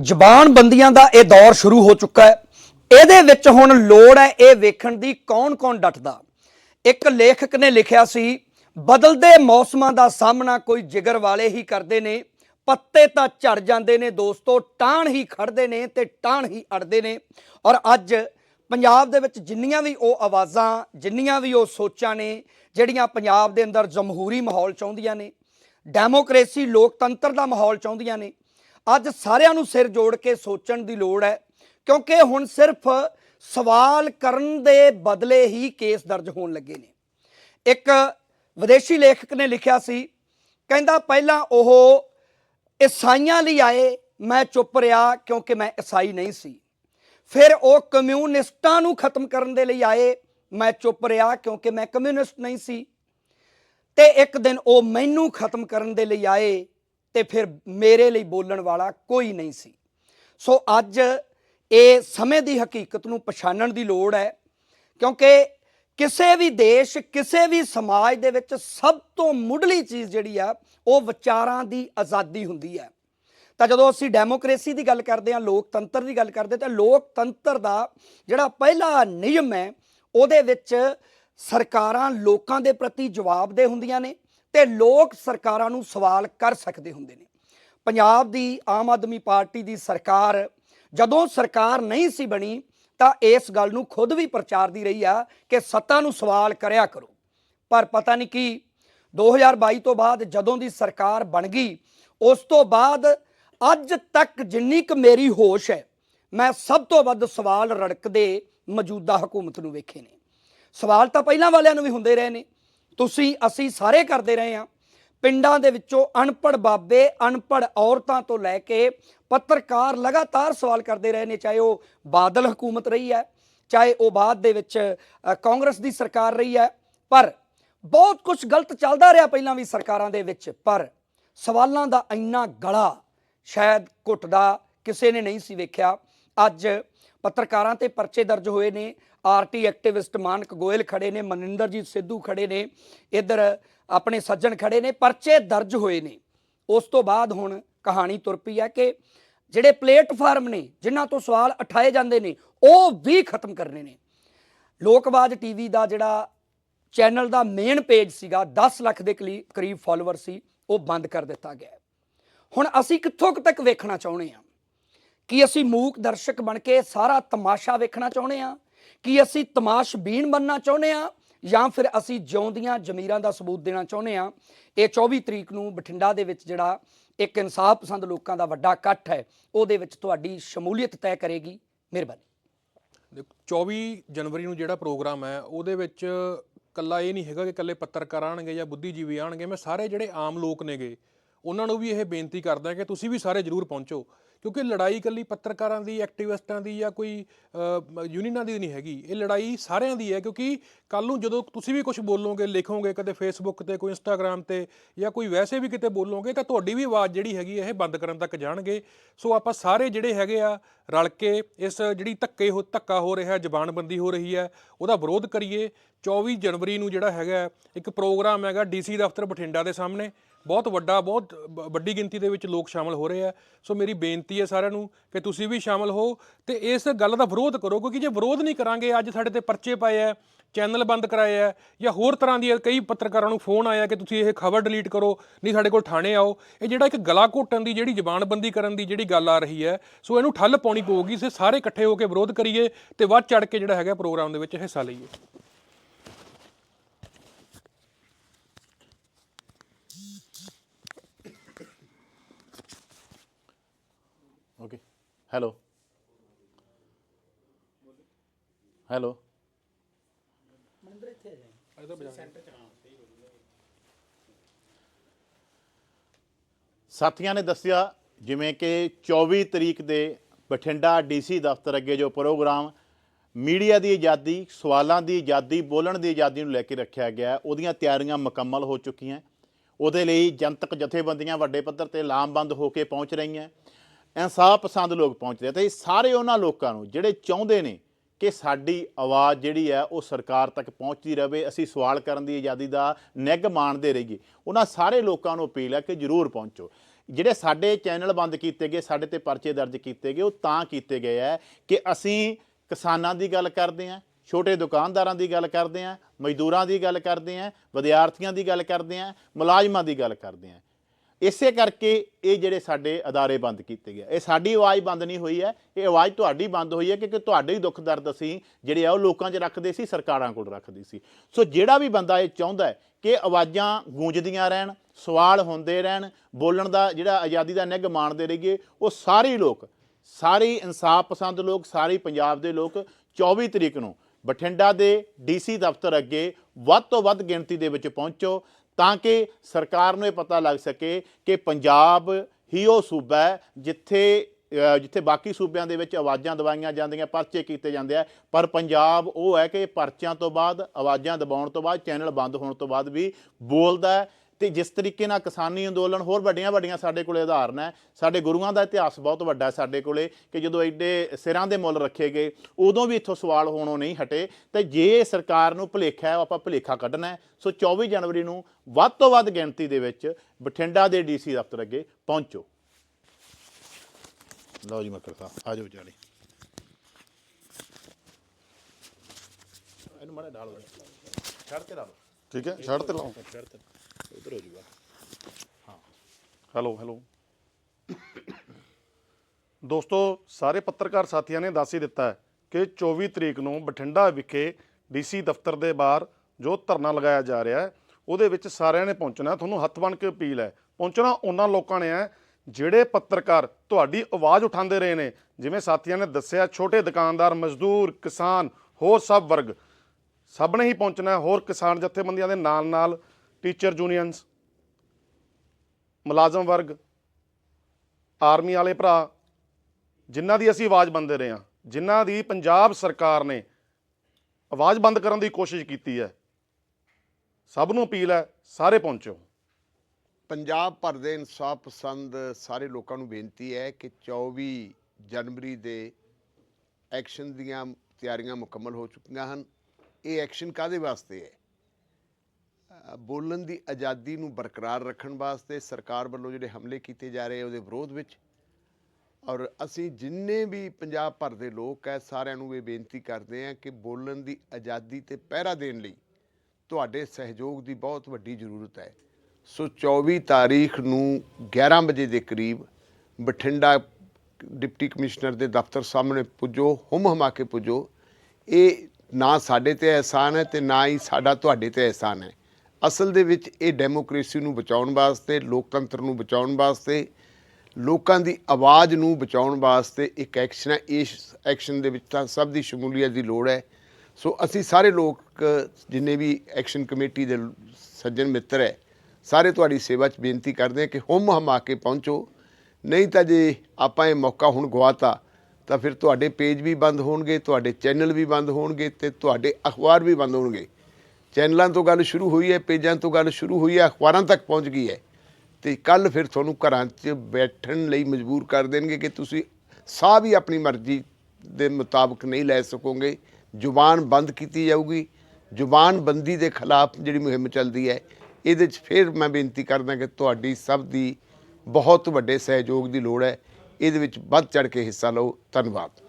ਜ਼ਬਾਨ ਬੰਦੀਆਂ ਦਾ ਇਹ ਦੌਰ ਸ਼ੁਰੂ ਹੋ ਚੁੱਕਾ ਹੈ। ਇਹਦੇ ਵਿੱਚ ਹੁਣ ਲੋੜ ਹੈ ਇਹ ਵੇਖਣ ਦੀ ਕੌਣ-ਕੌਣ ਡਟਦਾ। ਇੱਕ ਲੇਖਕ ਨੇ ਲਿਖਿਆ ਸੀ, ਬਦਲਦੇ ਮੌਸਮਾਂ ਦਾ ਸਾਹਮਣਾ ਕੋਈ ਜਿਗਰ ਵਾਲੇ ਹੀ ਕਰਦੇ ਨੇ, ਪੱਤੇ ਤਾਂ ਝੜ ਜਾਂਦੇ ਨੇ ਦੋਸਤੋ ਟਾਣ ਹੀ ਖੜਦੇ ਨੇ ਤੇ ਟਾਣ ਹੀ ਅੜਦੇ ਨੇ। ਔਰ ਅੱਜ ਪੰਜਾਬ ਦੇ ਵਿੱਚ ਜਿੰਨੀਆਂ ਵੀ ਉਹ ਆਵਾਜ਼ਾਂ, ਜਿੰਨੀਆਂ ਵੀ ਉਹ ਸੋਚਾਂ ਨੇ, ਜਿਹੜੀਆਂ ਪੰਜਾਬ ਦੇ ਅੰਦਰ ਜਮਹੂਰੀ ਮਾਹੌਲ ਚਾਹੁੰਦੀਆਂ ਨੇ, ਡੈਮੋਕ੍ਰੇਸੀ, ਲੋਕਤੰਤਰ ਦਾ ਮਾਹੌਲ ਚਾਹੁੰਦੀਆਂ ਨੇ ਅੱਜ ਸਾਰਿਆਂ ਨੂੰ ਸਿਰ ਜੋੜ ਕੇ ਸੋਚਣ ਦੀ ਲੋੜ ਹੈ, ਕਿਉਂਕਿ ਹੁਣ ਸਿਰਫ ਸਵਾਲ ਕਰਨ ਦੇ ਬਦਲੇ ਹੀ ਕੇਸ ਦਰਜ ਹੋਣ ਲੱਗੇ ਨੇ। ਇੱਕ ਵਿਦੇਸ਼ੀ ਲੇਖਕ ਨੇ ਲਿਖਿਆ ਸੀ, ਕਹਿੰਦਾ ਪਹਿਲਾਂ ਉਹ ਈਸਾਈਆਂ ਲਈ ਆਏ, ਮੈਂ ਚੁੱਪ ਰਿਹਾ ਕਿਉਂਕਿ ਮੈਂ ਈਸਾਈ ਨਹੀਂ ਸੀ। ਫਿਰ ਉਹ ਕਮਿਊਨਿਸਟਾਂ ਨੂੰ ਖਤਮ ਕਰਨ ਦੇ ਲਈ ਆਏ, ਮੈਂ ਚੁੱਪ ਰਿਹਾ ਕਿਉਂਕਿ ਮੈਂ ਕਮਿਊਨਿਸਟ ਨਹੀਂ ਸੀ। ਤੇ ਇੱਕ ਦਿਨ ਉਹ ਮੈਨੂੰ ਖਤਮ ਕਰਨ ਦੇ ਲਈ ਆਏ ਤੇ ਫਿਰ ਮੇਰੇ ਲਈ ਬੋਲਣ ਵਾਲਾ ਕੋਈ ਨਹੀਂ ਸੀ। ਸੋ ਅੱਜ ਇਹ ਸਮੇਂ ਦੀ ਹਕੀਕਤ ਨੂੰ ਪਛਾਣਨ ਦੀ ਲੋੜ ਹੈ, ਕਿਉਂਕਿ ਕਿਸੇ ਵੀ ਦੇਸ਼, ਕਿਸੇ ਵੀ ਸਮਾਜ ਦੇ ਵਿੱਚ ਸਭ ਤੋਂ ਮੁੱਢਲੀ ਚੀਜ਼ ਜਿਹੜੀ ਆ, ਉਹ ਵਿਚਾਰਾਂ ਦੀ ਆਜ਼ਾਦੀ ਹੁੰਦੀ ਹੈ। ਤਾਂ ਜਦੋਂ ਅਸੀਂ ਡੈਮੋਕ੍ਰੇਸੀ ਦੀ ਗੱਲ ਕਰਦੇ ਹਾਂ, ਲੋਕਤੰਤਰ ਦੀ ਗੱਲ ਕਰਦੇ ਤਾਂ ਲੋਕਤੰਤਰ ਦਾ ਜਿਹੜਾ ਪਹਿਲਾ ਨਿਯਮ ਹੈ, ਉਹਦੇ ਵਿੱਚ ਸਰਕਾਰਾਂ ਲੋਕਾਂ ਦੇ ਪ੍ਰਤੀ ਜਵਾਬਦੇਹ ਹੁੰਦੀਆਂ ਨੇ ਤੇ ਲੋਕ ਸਰਕਾਰਾਂ ਨੂੰ ਸਵਾਲ ਕਰ ਸਕਦੇ ਹੁੰਦੇ ਨੇ। ਪੰਜਾਬ ਦੀ ਆਮ ਆਦਮੀ ਪਾਰਟੀ ਦੀ ਸਰਕਾਰ ਜਦੋਂ ਸਰਕਾਰ ਨਹੀਂ ਸੀ ਬਣੀ, ਤਾਂ ਇਸ ਗੱਲ ਨੂੰ ਖੁਦ ਵੀ ਪ੍ਰਚਾਰਦੀ ਰਹੀ ਆ ਕਿ ਸੱਤਾ ਨੂੰ ਸਵਾਲ ਕਰਿਆ ਕਰੋ। ਪਰ ਪਤਾ ਨਹੀਂ ਕੀ 2022 ਤੋਂ ਬਾਅਦ ਜਦੋਂ ਦੀ ਸਰਕਾਰ ਬਣ ਗਈ, ਉਸ ਤੋਂ ਬਾਅਦ ਅੱਜ ਤੱਕ ਜਿੰਨੀ ਕੁ ਮੇਰੀ ਹੋਸ਼ ਹੈ, ਮੈਂ ਸਭ ਤੋਂ ਵੱਧ ਸਵਾਲ ਰੜਕਦੇ ਮੌਜੂਦਾ ਹਕੂਮਤ ਨੂੰ ਵੇਖੇ ਨੇ। ਸਵਾਲ ਤਾਂ ਪਹਿਲਾਂ ਵਾਲਿਆਂ ਨੂੰ ਵੀ ਹੁੰਦੇ ਰਹੇ ਨੇ ਤੁਸੀਂ, ਅਸੀਂ ਸਾਰੇ ਕਰਦੇ ਰਹੇ ਹਾਂ। ਪਿੰਡਾਂ ਦੇ ਵਿੱਚੋਂ ਅਨਪੜ ਬਾਬੇ ਅਨਪੜ ਔਰਤਾਂ ਤੋਂ ਲੈ ਕੇ ਪੱਤਰਕਾਰ ਲਗਾਤਾਰ ਸਵਾਲ ਕਰਦੇ ਰਹੇ ਨੇ, ਚਾਹੇ ਉਹ ਬਾਦਲ ਹਕੂਮਤ ਰਹੀ ਹੈ, ਚਾਹੇ ਉਹ ਬਾਅਦ ਦੇ ਵਿੱਚ ਕਾਂਗਰਸ ਦੀ ਸਰਕਾਰ ਰਹੀ ਹੈ। ਪਰ ਬਹੁਤ ਕੁਝ ਗਲਤ ਚੱਲਦਾ ਰਿਹਾ ਪਹਿਲਾਂ ਵੀ ਸਰਕਾਰਾਂ ਦੇ ਵਿੱਚ, ਪਰ ਸਵਾਲਾਂ ਦਾ ਇੰਨਾ ਗਲਾ ਸ਼ਾਇਦ ਘੁੱਟਦਾ ਕਿਸੇ ਨੇ ਨਹੀਂ ਸੀ ਵੇਖਿਆ। ਅੱਜ ਪੱਤਰਕਾਰਾਂ ਤੇ ਪਰਚੇ ਦਰਜ ਹੋਏ ਨੇ। ਆਰਟੀ ਐਕਟਿਵਿਸਟ ਮਾਨਕ ਗੋਇਲ ਖੜੇ ਨੇ, ਮਨਿੰਦਰਜੀਤ ਸਿੱਧੂ ਖੜੇ ਨੇ, ਇੱਧਰ ਆਪਣੇ ਸੱਜਣ ਖੜੇ ਨੇ, ਪਰਚੇ ਦਰਜ ਹੋਏ ਨੇ। ਉਸ ਤੋਂ ਬਾਅਦ ਹੁਣ ਕਹਾਣੀ ਤੁਰ ਪਈ ਹੈ ਕਿ ਜਿਹੜੇ ਪਲੇਟਫਾਰਮ ਨੇ, ਜਿਨ੍ਹਾਂ ਤੋਂ ਸਵਾਲ ਉਠਾਏ ਜਾਂਦੇ ਨੇ, ਉਹ ਵੀ ਖਤਮ ਕਰਨੇ ਨੇ। ਲੋਕਵਾਜ ਟੀਵੀ ਦਾ ਜਿਹੜਾ ਚੈਨਲ ਦਾ ਮੇਨ ਪੇਜ ਸੀਗਾ 10 ਲੱਖ ਦੇ ਕਲੀ- ਕਰੀਬ ਫਾਲੋਅਰ ਸੀ, ਉਹ ਬੰਦ ਕਰ ਦਿੱਤਾ ਗਿਆ ਹੁਣ ਅਸੀਂ ਕਿੱਥੋਂ ਕੁ ਤੱਕ ਵੇਖਣਾ ਚਾਹੁੰਦੇ ਹਾਂ? ਕੀ ਅਸੀਂ ਮੂਕ ਦਰਸ਼ਕ ਬਣ ਕੇ ਸਾਰਾ ਤਮਾਸ਼ਾ ਵੇਖਣਾ ਚਾਹੁੰਦੇ ਹਾਂ? ਕੀ ਅਸੀਂ ਤਮਾਸ਼ਬੀਨ ਬਣਨਾ ਚਾਹੁੰਦੇ ਹਾਂ? ਜਾਂ ਫਿਰ ਅਸੀਂ ਜਿਉਂਦੀਆਂ ਜ਼ਮੀਰਾਂ ਦਾ ਸਬੂਤ ਦੇਣਾ ਚਾਹੁੰਦੇ ਹਾਂ? ਇਹ 24 ਤਰੀਕ ਨੂੰ ਬਠਿੰਡਾ ਦੇ ਵਿੱਚ ਜਿਹੜਾ ਇੱਕ ਇਨਸਾਫ ਪਸੰਦ ਲੋਕਾਂ ਦਾ ਵੱਡਾ ਇਕੱਠ ਹੈ, ਉਹਦੇ ਵਿੱਚ ਤੁਹਾਡੀ ਸ਼ਮੂਲੀਅਤ ਤੈਅ ਕਰੇਗੀ। ਮਿਹਰਬਾਨੀ। ਦੇਖੋ 24 ਜਨਵਰੀ ਨੂੰ ਜਿਹੜਾ ਪ੍ਰੋਗਰਾਮ ਹੈ, ਉਹਦੇ ਵਿੱਚ ਕੱਲਾ ਇਹ ਨਹੀਂ ਹੈਗਾ ਕਿ ਕੱਲੇ ਪੱਤਰਕਾਰ ਆਣਗੇ ਜਾਂ ਬੁੱਧੀਜੀਵੀ ਆਣਗੇ ਮੈਂ ਸਾਰੇ ਜਿਹੜੇ ਆਮ ਲੋਕ ਨੇਗੇ, ਉਹਨਾਂ ਨੂੰ ਵੀ ਇਹ ਬੇਨਤੀ ਕਰਦਾ ਕਿ ਤੁਸੀਂ ਵੀ ਸਾਰੇ ਜਰੂਰ ਪਹੁੰਚੋ। ਕਿਉਂਕਿ ਲੜਾਈ ਇਕੱਲੀ ਪੱਤਰਕਾਰਾਂ ਦੀ, ਐਕਟਿਵਿਸਟਾਂ ਦੀ ਜਾਂ ਕੋਈ ਯੂਨੀਅਨਾਂ ਦੀ ਨਹੀਂ ਹੈਗੀ। ਇਹ ਲੜਾਈ ਸਾਰਿਆਂ ਦੀ ਹੈ ਕਿਉਂਕਿ ਕੱਲ ਨੂੰ ਜਦੋਂ ਤੁਸੀਂ ਵੀ ਕੁਝ ਬੋਲੋਗੇ, ਲਿਖੋਗੇ, ਕਦੇ ਫੇਸਬੁੱਕ ਤੇ, ਕੋਈ ਇੰਸਟਾਗ੍ਰam ਤੇ ਜਾਂ ਕੋਈ ਵੈਸੇ ਵੀ ਕਿਤੇ ਬੋਲੋਗੇ, ਤਾਂ ਤੁਹਾਡੀ ਵੀ ਆਵਾਜ਼ ਜਿਹੜੀ ਹੈਗੀ ਇਹ ਬੰਦ ਕਰਨ ਤੱਕ ਜਾਣਗੇ। ਸੋ ਆਪਾਂ ਸਾਰੇ ਜਿਹੜੇ ਹੈਗੇ ਆ, ਰਲ ਕੇ ਇਸ ਜਿਹੜੀ ਧੱਕੇ ਹੋ, ਧੱਕਾ ਹੋ ਰਿਹਾ, ਜ਼ਬਾਨਬੰਦੀ ਹੋ ਰਹੀ ਹੈ, ਉਹਦਾ ਵਿਰੋਧ ਕਰੀਏ। 24 ਜਨਵਰੀ ਨੂੰ ਜਿਹੜਾ ਹੈਗਾ, ਇੱਕ ਪ੍ਰੋਗਰਾਮ ਹੈਗਾ ਡੀਸੀ ਦਫ਼ਤਰ ਬਠਿੰਡਾ ਦੇ ਸਾਹਮਣੇ। ਬਹੁਤ ਵੱਡਾ, ਬਹੁਤ ਵ- ਵੱਡੀ ਗਿਣਤੀ ਦੇ ਵਿੱਚ ਲੋਕ ਸ਼ਾਮਲ ਹੋ ਰਹੇ ਆ। ਸੋ ਮੇਰੀ ਬੇਨਤੀ ਹੈ ਸਾਰਿਆਂ ਨੂੰ ਕਿ ਤੁਸੀਂ ਵੀ ਸ਼ਾਮਲ ਹੋ ਤੇ ਇਸ ਗੱਲ ਦਾ ਵਿਰੋਧ ਕਰੋ, ਕਿਉਂਕਿ ਜੇ ਵਿਰੋਧ ਨਹੀਂ ਕਰਾਂਗੇ, ਅੱਜ ਸਾਡੇ ਤੇ ਪਰਚੇ ਪਏ ਆ, ਚੈਨਲ ਬੰਦ ਕਰਾਏ ਆ ਜਾਂ ਹੋਰ ਤਰ੍ਹਾਂ ਦੀ ਕਈ ਪੱਤਰਕਾਰਾਂ ਨੂੰ ਫੋਨ ਆਇਆ ਕਿ ਤੁਸੀਂ ਇਹ ਖਬਰ ਡਿਲੀਟ ਕਰੋ, ਨਹੀਂ ਸਾਡੇ ਕੋਲ ਥਾਣੇ ਆਓ, ਇਹ ਜਿਹੜਾ ਇੱਕ ਗਲਾ ਘੋਟਣ ਦੀ, ਜਿਹੜੀ ਜ਼ਬਾਨਬੰਦੀ ਕਰਨ ਦੀ ਜਿਹੜੀ ਗੱਲ ਆ ਰਹੀ ਹੈ, ਸੋ ਇਹਨੂੰ ਠੱਲ ਪਾਉਣੀ ਪਊਗੀ ਸੇ ਸਾਰੇ ਇਕੱਠੇ ਹੋ ਕੇ ਵਿਰੋਧ ਕਰੀਏ ਤੇ ਵੱਧ ਚੜ ਕੇ ਜਿਹੜਾ ਹੈਗਾ ਪ੍ਰੋਗਰਾਮ ਦੇ ਵਿੱਚ ਹਿੱਸਾ ਲਈਏ। ਹੈਲੋ ਹੈਲੋ ਸਾਥੀਆਂ ਨੇ ਦੱਸਿਆ ਜਿਵੇਂ ਕਿ 24 ਤਰੀਕ ਦੇ ਬਠਿੰਡਾ ਡੀਸੀ ਦਫ਼ਤਰ ਅੱਗੇ ਜੋ ਪ੍ਰੋਗਰਾਮ ਮੀਡੀਆ ਦੀ ਆਜ਼ਾਦੀ, ਸਵਾਲਾਂ ਦੀ ਆਜ਼ਾਦੀ, ਬੋਲਣ ਦੀ ਆਜ਼ਾਦੀ ਨੂੰ ਲੈ ਕੇ ਰੱਖਿਆ ਗਿਆ ਉਹਦੀਆਂ ਤਿਆਰੀਆਂ ਮੁਕੰਮਲ ਹੋ ਚੁੱਕੀਆਂ ਉਹਦੇ ਲਈ ਜਨਤਕ ਜਥੇਬੰਦੀਆਂ ਵੱਡੇ ਪੱਧਰ ਤੇ ਲਾਮਬੰਦ ਹੋ ਕੇ ਪਹੁੰਚ ਰਹੀਆਂ ਇਨਸਾਫ ਪਸੰਦ ਲੋਕ ਪਹੁੰਚਦੇ ਰਹੇ ਤੇ ਇਹ ਸਾਰੇ ਉਹਨਾਂ ਲੋਕਾਂ ਨੂੰ ਜਿਹੜੇ ਚਾਹੁੰਦੇ ਨੇ ਕਿ ਸਾਡੀ ਆਵਾਜ਼ ਜਿਹੜੀ ਹੈ ਉਹ ਸਰਕਾਰ ਤੱਕ ਪਹੁੰਚਦੀ ਰਹੇ ਅਸੀਂ ਸਵਾਲ ਕਰਨ ਦੀ ਆਜ਼ਾਦੀ ਦਾ ਨਿੱਘ ਮਾਣਦੇ ਰਹੀਏ। ਉਹਨਾਂ ਸਾਰੇ ਲੋਕਾਂ ਨੂੰ ਅਪੀਲ ਹੈ ਕਿ ਜਰੂਰ ਪਹੁੰਚੋ। ਜਿਹੜੇ ਸਾਡੇ ਚੈਨਲ ਬੰਦ ਕੀਤੇ ਗਏ, ਸਾਡੇ ਤੇ ਪਰਚੇ ਦਰਜ ਕੀਤੇ ਗਏ, ਉਹ ਤਾਂ ਕੀਤੇ ਗਏ ਹੈ ਕਿ ਅਸੀਂ ਕਿਸਾਨਾਂ ਦੀ ਗੱਲ ਕਰਦੇ ਹਾਂ, ਛੋਟੇ ਦੁਕਾਨਦਾਰਾਂ ਦੀ ਗੱਲ ਕਰਦੇ ਹਾਂ, ਮਜ਼ਦੂਰਾਂ ਦੀ ਗੱਲ ਕਰਦੇ ਹਾਂ, ਵਿਦਿਆਰਥੀਆਂ ਦੀ ਗੱਲ ਕਰਦੇ ਹਾਂ, ਮੁਲਾਜ਼ਮਾਂ ਦੀ ਗੱਲ ਕਰਦੇ ਹਾਂ। ਇਸੇ ਕਰਕੇ ਇਹ ਜਿਹੜੇ ਸਾਡੇ ਅਦਾਰੇ ਬੰਦ ਕੀਤੇ ਗਏ ਇਹ ਸਾਡੀ ਆਵਾਜ਼ ਬੰਦ ਨਹੀਂ ਹੋਈ ਹੈ, ਇਹ ਆਵਾਜ਼ ਤੁਹਾਡੀ ਬੰਦ ਹੋਈ ਹੈ ਕਿਉਂਕਿ ਤੁਹਾਡੇ ਹੀ ਦੁੱਖ ਦਰਦ ਅਸੀਂ ਜਿਹੜੇ ਆ ਉਹ ਲੋਕਾਂ 'ਚ ਰੱਖਦੇ ਸੀ, ਸਰਕਾਰਾਂ ਕੋਲ ਰੱਖਦੇ ਸੀ। ਸੋ ਜਿਹੜਾ ਵੀ ਬੰਦਾ ਇਹ ਚਾਹੁੰਦਾ ਹੈ ਕਿ ਆਵਾਜ਼ਾਂ ਗੂੰਜਦੀਆਂ ਰਹਿਣ, ਸਵਾਲ ਹੁੰਦੇ ਰਹਿਣ, ਬੋਲਣ ਦਾ ਜਿਹੜਾ ਆਜ਼ਾਦੀ ਦਾ ਨਿੱਘ ਮਾਣਦੇ ਰਹੀਏ, ਉਹ ਸਾਰੇ ਲੋਕ, ਸਾਰੇ ਇਨਸਾਫ ਪਸੰਦ ਲੋਕ, ਸਾਰੇ ਪੰਜਾਬ ਦੇ ਲੋਕ 24 ਤਰੀਕ ਨੂੰ ਬਠਿੰਡਾ ਦੇ ਡੀਸੀ ਦਫ਼ਤਰ ਅੱਗੇ ਵੱਧ ਤੋਂ ਵੱਧ ਗਿਣਤੀ ਦੇ ਵਿੱਚ ਪਹੁੰਚੋ ਤਾਂ ਕਿ ਸਰਕਾਰ ਨੂੰ ਇਹ ਪਤਾ ਲੱਗ ਸਕੇ ਕਿ ਪੰਜਾਬ ਹੀ ਉਹ ਸੂਬਾ ਹੈ ਜਿੱਥੇ ਜਿੱਥੇ ਬਾਕੀ ਸੂਬਿਆਂ ਦੇ ਵਿੱਚ ਆਵਾਜ਼ਾਂ ਦਵਾਈਆਂ ਜਾਂਦੀਆਂ, ਪਰਚੇ ਕੀਤੇ ਜਾਂਦੇ ਆ। ਪਰ ਪੰਜਾਬ ਉਹ ਹੈ ਕਿ ਪਰਚਿਆਂ ਤੋਂ ਬਾਅਦ, ਆਵਾਜ਼ਾਂ ਦਬਾਉਣ ਤੋਂ ਬਾਅਦ, ਚੈਨਲ ਬੰਦ ਹੋਣ ਤੋਂ ਬਾਅਦ ਵੀ ਬੋਲਦਾ ਤੇ ਜਿਸ ਤਰੀਕੇ ਨਾਲ ਕਿਸਾਨੀ ਅੰਦੋਲਨ ਹੋਰ ਵੱਡੀਆਂ ਵੱਡੀਆਂ ਸਾਡੇ ਕੋਲੇ ਉਦਾਹਰਨ ਹੈ ਸਾਡੇ ਗੁਰੂਆਂ ਦਾ ਇਤਿਹਾਸ ਬਹੁਤ ਵੱਡਾ ਹੈ ਸਾਡੇ ਕੋਲੇ ਕਿ ਜਦੋਂ ਐਡੇ ਸਿਰਾਂ ਦੇ ਮੁੱਲ ਰੱਖੇ ਗਏ ਉਦੋਂ ਵੀ ਇੱਥੋਂ ਸਵਾਲ ਹੋਣੋਂ ਨਹੀਂ ਹਟੇ। ਤੇ ਜੇ ਸਰਕਾਰ ਨੂੰ ਭੁਲੇਖਾ ਹੈ ਉਹ ਆਪਾਂ ਭੁਲੇਖਾ ਕੱਢਣਾ ਹੈ। ਸੋ 24 ਜਨਵਰੀ ਨੂੰ ਵੱਧ ਤੋਂ ਵੱਧ ਗਿਣਤੀ ਦੇ ਵਿੱਚ ਬਠਿੰਡਾ ਦੇ ਡੀਸੀ ਦਫ਼ਤਰ ਅੱਗੇ ਪਹੁੰਚੋ। ਲਓ ਜੀ ਮੱਕਰ ਸਾਹਿਬ ਆ ਜਾਓ ਇਹਨੂੰ ਮਾੜਾ ਢਾਲ ਛੱਡ ਤੇ ਲਾ ਲਓ ਠੀਕ ਹੈ ਛੱਡ ਤੇ ਲਾਓ। ਛੱਡ ਤੇ ਉਧਰ ਹੋ ਜਾਊਗਾ। ਹੈਲੋ ਹੈਲੋ ਦੋਸਤੋ, ਸਾਰੇ ਪੱਤਰਕਾਰ ਸਾਥੀਆਂ ਨੇ ਦੱਸ ਹੀ ਦਿੱਤਾ ਹੈ ਕਿ 24 ਤਰੀਕ ਨੂੰ ਬਠਿੰਡਾ ਵਿਖੇ ਡੀਸੀ ਦਫ਼ਤਰ ਦੇ ਬਾਹਰ ਜੋ ਧਰਨਾ ਲਗਾਇਆ ਜਾ ਰਿਹਾ ਹੈ, ਉਹਦੇ ਵਿੱਚ ਸਾਰਿਆਂ ਨੇ ਪਹੁੰਚਣਾ ਤੁਹਾਨੂੰ ਹੱਥ ਬਣ ਕੇ ਅਪੀਲ ਹੈ, ਪਹੁੰਚਣਾ ਉਹਨਾਂ ਲੋਕਾਂ ਨੇ ਹੈ ਜਿਹੜੇ ਪੱਤਰਕਾਰ ਤੁਹਾਡੀ ਆਵਾਜ਼ ਉਠਾਉਂਦੇ ਰਹੇ ਨੇ, ਜਿਵੇਂ ਸਾਥੀਆਂ ਨੇ ਦੱਸਿਆ, ਛੋਟੇ ਦੁਕਾਨਦਾਰ, ਮਜ਼ਦੂਰ, ਕਿਸਾਨ, ਹੋਰ ਸਭ ਵਰਗ, ਸਭ ਨੇ ਹੀ ਪਹੁੰਚਣਾ ਹੋਰ ਕਿਸਾਨ ਜਥੇਬੰਦੀਆਂ ਦੇ ਨਾਲ ਨਾਲ ਟੀਚਰ ਯੂਨੀਅਨਸ ਮੁਲਾਜ਼ਮ ਵਰਗ, ਆਰਮੀ ਵਾਲੇ ਭਰਾ, ਜਿਨ੍ਹਾਂ ਦੀ ਅਸੀਂ ਆਵਾਜ਼ ਬੰਦੇ ਰਹੇ ਹਾਂ, ਜਿਨ੍ਹਾਂ ਦੀ ਪੰਜਾਬ ਸਰਕਾਰ ਨੇ ਆਵਾਜ਼ ਬੰਦ ਕਰਨ ਦੀ ਕੋਸ਼ਿਸ਼ ਕੀਤੀ ਹੈ, ਸਭ ਨੂੰ ਅਪੀਲ ਹੈ ਸਾਰੇ ਪਹੁੰਚੋ। ਪੰਜਾਬ ਭਰ ਦੇ ਇਨਸਾਫ ਪਸੰਦ ਸਾਰੇ ਲੋਕਾਂ ਨੂੰ ਬੇਨਤੀ ਹੈ ਕਿ 24 ਜਨਵਰੀ ਦੇ ਐਕਸ਼ਨ ਦੀਆਂ ਤਿਆਰੀਆਂ ਮੁਕੰਮਲ ਹੋ ਚੁੱਕੀਆਂ ਹਨ। ਇਹ ਐਕਸ਼ਨ ਕਾਦੇ ਵਾਸਤੇ ਹੈ? ਬੋਲਣ ਦੀ ਆਜ਼ਾਦੀ ਨੂੰ ਬਰਕਰਾਰ ਰੱਖਣ ਵਾਸਤੇ ਸਰਕਾਰ ਵੱਲੋਂ ਜਿਹੜੇ ਹਮਲੇ ਕੀਤੇ ਜਾ ਰਹੇ ਉਹਦੇ ਵਿਰੋਧ ਵਿੱਚ। ਔਰ ਅਸੀਂ ਜਿੰਨੇ ਵੀ ਪੰਜਾਬ ਭਰ ਦੇ ਲੋਕ ਹੈ ਸਾਰਿਆਂ ਨੂੰ ਇਹ ਬੇਨਤੀ ਕਰਦੇ ਹਾਂ ਕਿ ਬੋਲਣ ਦੀ ਆਜ਼ਾਦੀ ਤੇ ਪਹਿਰਾ ਦੇਣ ਲਈ ਤੁਹਾਡੇ ਸਹਿਯੋਗ ਦੀ ਬਹੁਤ ਵੱਡੀ ਜ਼ਰੂਰਤ ਹੈ ਸੋ 24 ਤਾਰੀਖ ਨੂੰ 11 ਵਜੇ ਦੇ ਕਰੀਬ ਬਠਿੰਡਾ ਡਿਪਟੀ ਕਮਿਸ਼ਨਰ ਦੇ ਦਫ਼ਤਰ ਸਾਹਮਣੇ ਪੁੱਜੋ ਹੁਮ ਹਮਾ ਕੇ ਪੁੱਜੋ। ਇਹ ਨਾ ਸਾਡੇ ਤੇ ਅਹਿਸਾਨ ਹੈ ਤੇ ਨਾ ਹੀ ਸਾਡਾ ਤੁਹਾਡੇ ਤੇ ਅਹਿਸਾਨ ਹੈ ਅਸਲ ਦੇ ਵਿੱਚ ਇਹ ਡੈਮੋਕ੍ਰੇਸੀ ਨੂੰ ਬਚਾਉਣ ਵਾਸਤੇ, ਲੋਕਤੰਤਰ ਨੂੰ ਬਚਾਉਣ ਵਾਸਤੇ, ਲੋਕਾਂ ਦੀ ਆਵਾਜ਼ ਨੂੰ ਬਚਾਉਣ ਵਾਸਤੇ ਇੱਕ ਐਕਸ਼ਨ ਹੈ। ਇਸ ਐਕਸ਼ਨ ਦੇ ਵਿੱਚ ਤਾਂ ਸਭ ਦੀ ਸ਼ਮੂਲੀਅਤ ਦੀ ਲੋੜ ਹੈ। ਸੋ ਅਸੀਂ ਸਾਰੇ ਲੋਕ, ਜਿੰਨੇ ਵੀ ਐਕਸ਼ਨ ਕਮੇਟੀ ਦੇ ਸੱਜਣ ਮਿੱਤਰ ਹੈ, ਸਾਰੇ ਤੁਹਾਡੀ ਸੇਵਾ 'ਚ ਬੇਨਤੀ ਕਰਦੇ ਹਾਂ ਕਿ ਹੁਮ ਹਮਾ ਕੇ ਪਹੁੰਚੋ। ਨਹੀਂ ਤਾਂ ਜੇ ਆਪਾਂ ਇਹ ਮੌਕਾ ਹੁਣ ਗਵਾਤਾ ਤਾਂ ਫਿਰ ਤੁਹਾਡੇ ਪੇਜ ਵੀ ਬੰਦ ਹੋਣਗੇ, ਤੁਹਾਡੇ ਚੈਨਲ ਵੀ ਬੰਦ ਹੋਣਗੇ ਤੇ ਤੁਹਾਡੇ ਅਖਬਾਰ ਵੀ ਬੰਦ ਹੋਣਗੇ। ਚੈਨਲਾਂ ਤੋਂ ਗੱਲ ਸ਼ੁਰੂ ਹੋਈ ਹੈ, ਪੇਜਾਂ ਤੋਂ ਗੱਲ ਸ਼ੁਰੂ ਹੋਈ ਹੈ, ਅਖਬਾਰਾਂ ਤੱਕ ਪਹੁੰਚ ਗਈ ਹੈ। ਤੇ ਕੱਲ ਫਿਰ ਤੁਹਾਨੂੰ ਘਰਾਂ 'ਚ ਬੈਠਣ ਲਈ ਮਜਬੂਰ ਕਰ ਦੇਣਗੇ ਕਿ ਤੁਸੀਂ ਸਾਹ ਵੀ ਆਪਣੀ ਮਰਜ਼ੀ ਦੇ ਮੁਤਾਬਕ ਨਹੀਂ ਲੈ ਸਕੋਗੇ। ਜ਼ੁਬਾਨ ਬੰਦ ਕੀਤੀ ਜਾਊਗੀ। ਜ਼ੁਬਾਨ ਬੰਦੀ ਦੇ ਖਿਲਾਫ ਜਿਹੜੀ ਮੁਹਿੰਮ ਚੱਲਦੀ ਹੈ, ਇਹਦੇ 'ਚ ਫਿਰ ਮੈਂ ਬੇਨਤੀ ਕਰਦਾ ਕਿ ਤੁਹਾਡੀ ਸਭ ਦੀ ਬਹੁਤ ਵੱਡੇ ਸਹਿਯੋਗ ਦੀ ਲੋੜ ਹੈ। ਇਹਦੇ ਵਿੱਚ ਵੱਧ ਚੜ ਕੇ ਹਿੱਸਾ ਲਓ। ਧੰਨਵਾਦ।